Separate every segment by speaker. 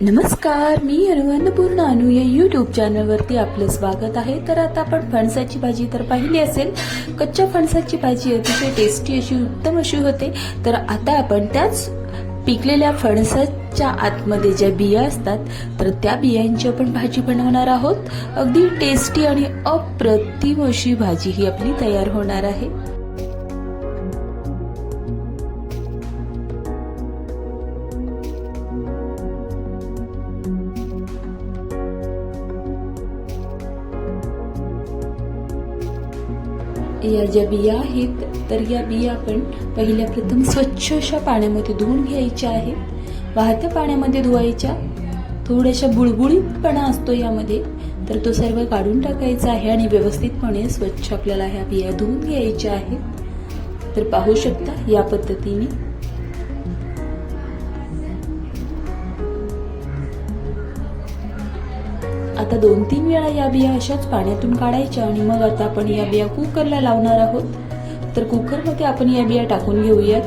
Speaker 1: नमस्कार मी अनु अन्नपूर्ण अनु या युट्यूब चॅनलवरती आपलं स्वागत आहे. तर आता आपण फणसाची भाजी तर पाहिली असेल. कच्च्या फणसाची भाजी अतिशय टेस्टी अशी उत्तम अशी होते. तर आता आपण त्याच पिकलेल्या फणसाच्या आतमध्ये ज्या बिया असतात तर त्या बियांची आपण भाजी बनवणार आहोत. अगदी टेस्टी आणि अप्रतिम अशी भाजी ही आपली तयार होणार आहे. या ज्या बिया आहेत तर या बिया आपण पहिल्या प्रथम स्वच्छ अशा पाण्यामध्ये धुवून घ्यायच्या आहेत वाहत्या पाण्यामध्ये धुवायच्या. थोड्याशा बुळबुळीतपणा असतो यामध्ये तर तो सर्व काढून टाकायचा आहे आणि व्यवस्थितपणे स्वच्छ आपल्याला ह्या बिया धुवून घ्यायच्या आहेत. तर पाहू शकता या पद्धतीने आता दोन तीन वेळा या बिया अशाच पाण्यातून काढायच्या आणि मग आता आपण या बिया कुकरला लावणार आहोत. तर कुकरमध्ये आपण या बिया टाकून घेऊयात.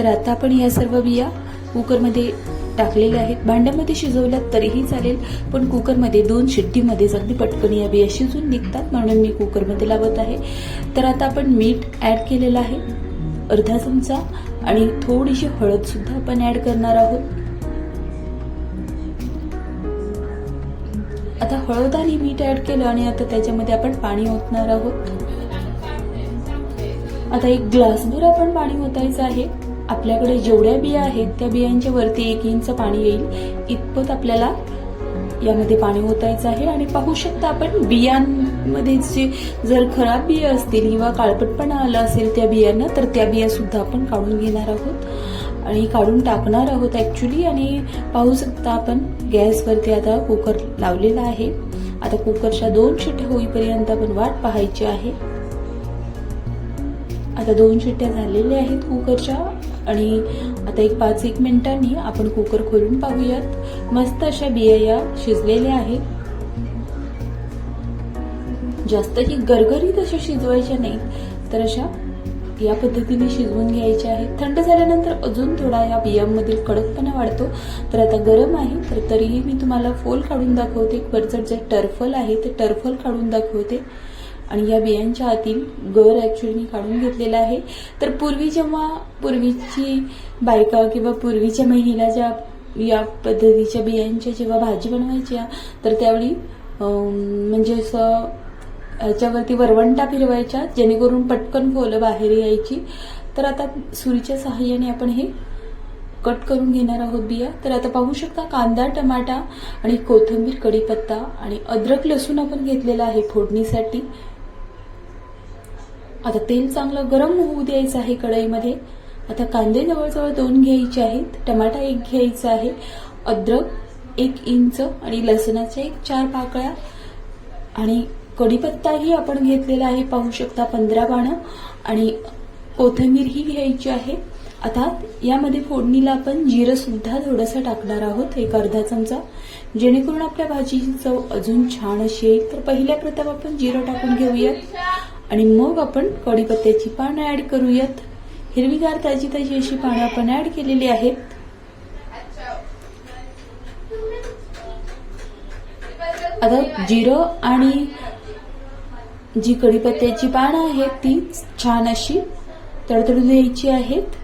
Speaker 1: तर आता आपण या सर्व बिया कुकरमध्ये टाकलेल्या आहेत. भांड्यामध्ये शिजवल्यात तरीही चालेल पण कुकरमध्ये दोन शिट्टीमध्ये अगदी पटकन या बिया शिजून निघतात म्हणून मी कुकरमध्ये लावत आहे. तर आता आपण मीठ ॲड केलेलं आहे अर्धा चमचा आणि थोडीशी हळद सुद्धा आपण ऍड करणार आहोत. आता हळद आणि मीठ ऍड केलं आणि आता त्याच्यामध्ये आपण पाणी ओतणार आहोत. आता एक ग्लासभर आपण पाणी ओतायचं आहे. आपल्याकडे जेवढ्या बिया आहेत त्या बियांच्या वरती एक इंच पाणी येईल. इतपत आपल्याला यामध्ये पाणी ओतायचं आहे आणि पाहू शकता आपण बियांमध्ये जे जर खराब बिया असतील किंवा काळपटपणा आला असेल त्या बियांना तर त्या बिया सुद्धा आपण काढून घेणार आहोत. आणि काढून टाकणार आहोत ॲक्च्युली आणि पाहू शकता आपण गॅसवरती आता कुकर लावलेला आहे. आता कुकरच्या दोन शिट्ट्या होईपर्यंत आपण वाट पाहायची आहे. आता दोन शिट्ट्या झालेल्या आहेत कुकरच्या. आणि आता एक पाच एक मिनिटांनी आपण कुकर खोलून पाहूयात. मस्त अशा बिया या शिजलेल्या आहेत. जास्तही गरगरीत अशा शिजवायच्या नाहीत तर अशा या पद्धतीने शिजवून घ्यायच्या आहेत. थंड झाल्यानंतर अजून थोडा या बियांमधील कडकपणा वाढतो. तर आता गरम आहे तर तरीही मी तुम्हाला फोल काढून दाखवते. वरचं जे टर्फल आहे ते टर्फल काढून दाखवते. आणि या बियांच्या आतील गर ॲक्च्युली मी काढून घेतलेला आहे. तर पूर्वी जेव्हा पूर्वीची बायका किंवा पूर्वीच्या महिला ज्या या पद्धतीच्या बियांच्या जेव्हा भाजी बनवायच्या तर त्यावेळी म्हणजे असं याच्यावरती वरवंटा फिरवायच्या जेणेकरून पटकन फोलं बाहेर यायची. तर आता सुरीच्या सहाय्याने आपण हे कट करून घेणार आहोत बिया. तर आता पाहू शकता कांदा टमाटा आणि कोथिंबीर कढीपत्ता आणि अद्रक लसूण आपण घेतलेला आहे फोडणीसाठी. आता तेल चांगलं गरम होऊ द्यायचं आहे कढईमध्ये. आता कांदे जवळजवळ दोन घ्यायचे आहेत. टमाटा एक घ्यायचा आहे. अद्रक एक इंच आणि लसणाच्या एक चार पाकळ्या. आणि कढीपत्ताही आपण घेतलेला आहे पाहू शकता पंधरा पानं. आणि कोथिंबीर ही घ्यायची आहे. आता यामध्ये फोडणीला आपण जिरं सुद्धा थोडंसं टाकणार आहोत एक अर्धा चमचा. जेणेकरून आपल्या भाजीची चव अजून छान अशी येईल. तर पहिल्या प्रथम आपण जिरं टाकून घेऊयात. आणि मग आपण कढीपत्त्याची पानं ऍड करूयात. हिरवीगार ताजी ताजी अशी पानं आपण ऍड केलेली आहेत. आता जिरं आणि जी कढीपत्त्याची पानं आहेत ती छान अशी तडतडू द्यायची आहेत.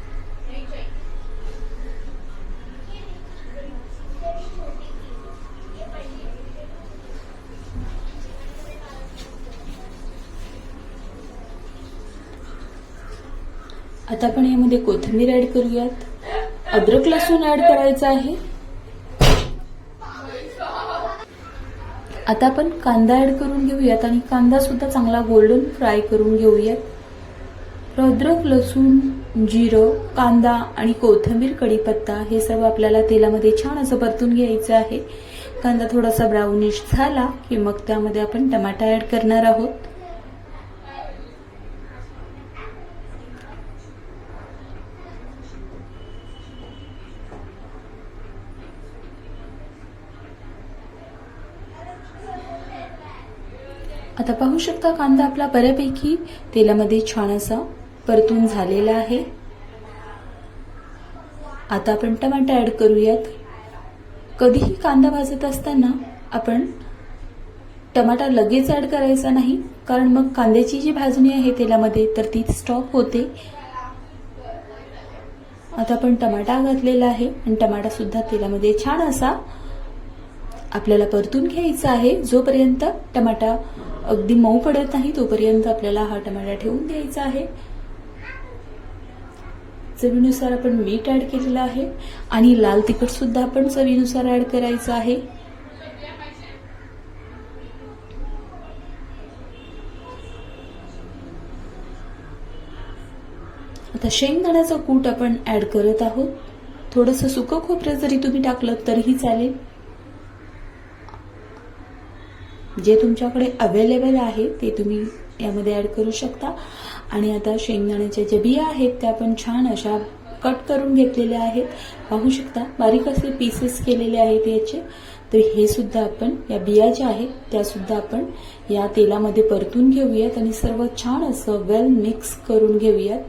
Speaker 1: आता आपण यामध्ये कोथिंबीर ऍड करूयात. अद्रक लसूण ऍड करायचं आहे. आता आपण कांदा ऍड करून घेऊयात आणि कांदा सुद्धा चांगला गोल्डन फ्राय करून घेऊयात. अद्रक लसूण जिरं कांदा आणि कोथिंबीर कढीपत्ता हे सर्व आपल्याला तेलामध्ये छान असं परतून घ्यायचं आहे. कांदा थोडासा ब्राउनिश झाला की मग त्यामध्ये आपण टमाटा ऍड करणार आहोत. आता पाहू शकता कांदा आपला बऱ्यापैकी तेलामध्ये छान असा परतून झालेला आहे. आता आपण टमाटा ऍड करूयात. कधीही कांदा भाजत असताना आपण टमाटा लगेच ऍड करायचा नाही कारण मग कांद्याची जी भाजणी आहे तेलामध्ये तर ती स्टॉप होते. आता आपण टमाटा घातलेला आहे आणि टमाटा सुद्धा तेलामध्ये छान असा आपल्याला परतून घ्यायचा आहे. जोपर्यंत टमाटा अगदी मऊ पडत नाही तोपर्यंत आपल्याला हा टमाटा ठेवून द्यायचा आहे. चवीनुसार आपण मीठ ऍड केलेलं आहे आणि लाल तिखट सुद्धा आपण चवीनुसार ऍड करायचं आहे. आता शेंगदाण्याचं कूट आपण ऍड करत आहोत. थोडंसं सुकं खोबरं जरी तुम्ही टाकलं तरीही चालेल. जे तुमच्याकडे अवेलेबल आहे ते तुम्ही यामध्ये ऍड करू शकता. आणि आता शेंगदाण्याच्या ज्या बिया आहेत त्या आपण छान अशा कट करून घेतलेल्या आहेत. पाहू शकता बारीक असे पीसेस केलेले आहेत याचे. तर हे सुद्धा आपण या बिया ज्या आहेत त्या सुद्धा आपण या तेलामध्ये परतून घेऊयात आणि सर्व छान असं वेल मिक्स करून घेऊयात.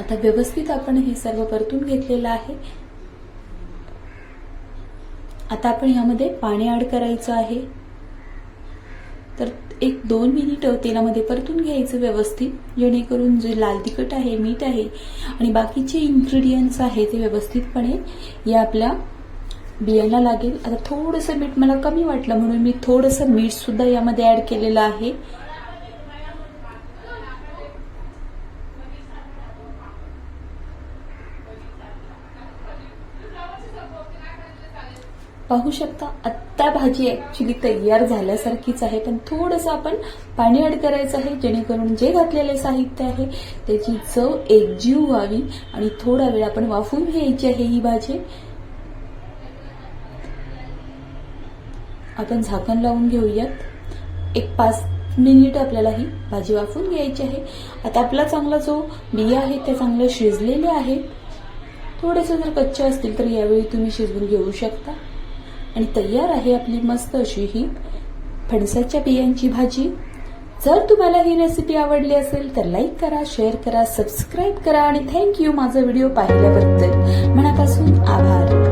Speaker 1: आता व्यवस्थित आपण हे सर्व परतून घेतलेलं आहे. आता आपण यामध्ये पाणी ऍड करायचं आहे. तर एक दोन मिनिट तेलामध्ये परतून घ्यायचं व्यवस्थित जेणेकरून जे लाल तिखट आहे मीठ आहे आणि बाकीचे इन्ग्रेडियंट्स आहे ते व्यवस्थितपणे या आपल्या बियांना लागेल. आता थोडंसं मीठ मला कमी वाटलं म्हणून मी थोडंसं मीठ सुद्धा यामध्ये ऍड केलेलं आहे. पाहू शकता आत्ता भाजी ऍक्च्युली तयार झाल्यासारखीच आहे. पण थोडंसं आपण पाणी ऍड करायचं आहे जेणेकरून जे घातलेले साहित्य आहे त्याची चव एकजीव व्हावी आणि थोडा वेळ आपण वाफून घ्यायची आहे ही भाजी. आपण झाकण लावून घेऊयात. एक पाच मिनिट आपल्याला ही भाजी वाफून घ्यायची आहे. आता आपला चांगला जो बिया आहे ते चांगले शिजलेले आहे थोडेसे जर कच्चे असतील तर यावेळी तुम्ही शिजवून घेऊ शकता. आणि तयार आहे आपली मस्त अशी ही फणसाच्या बियांची भाजी. जर तुम्हाला ही रेसिपी आवडली असेल तर लाईक करा शेअर करा सबस्क्राईब करा आणि थँक यू माझा व्हिडिओ पाहिल्याबद्दल. मनापासून आभार.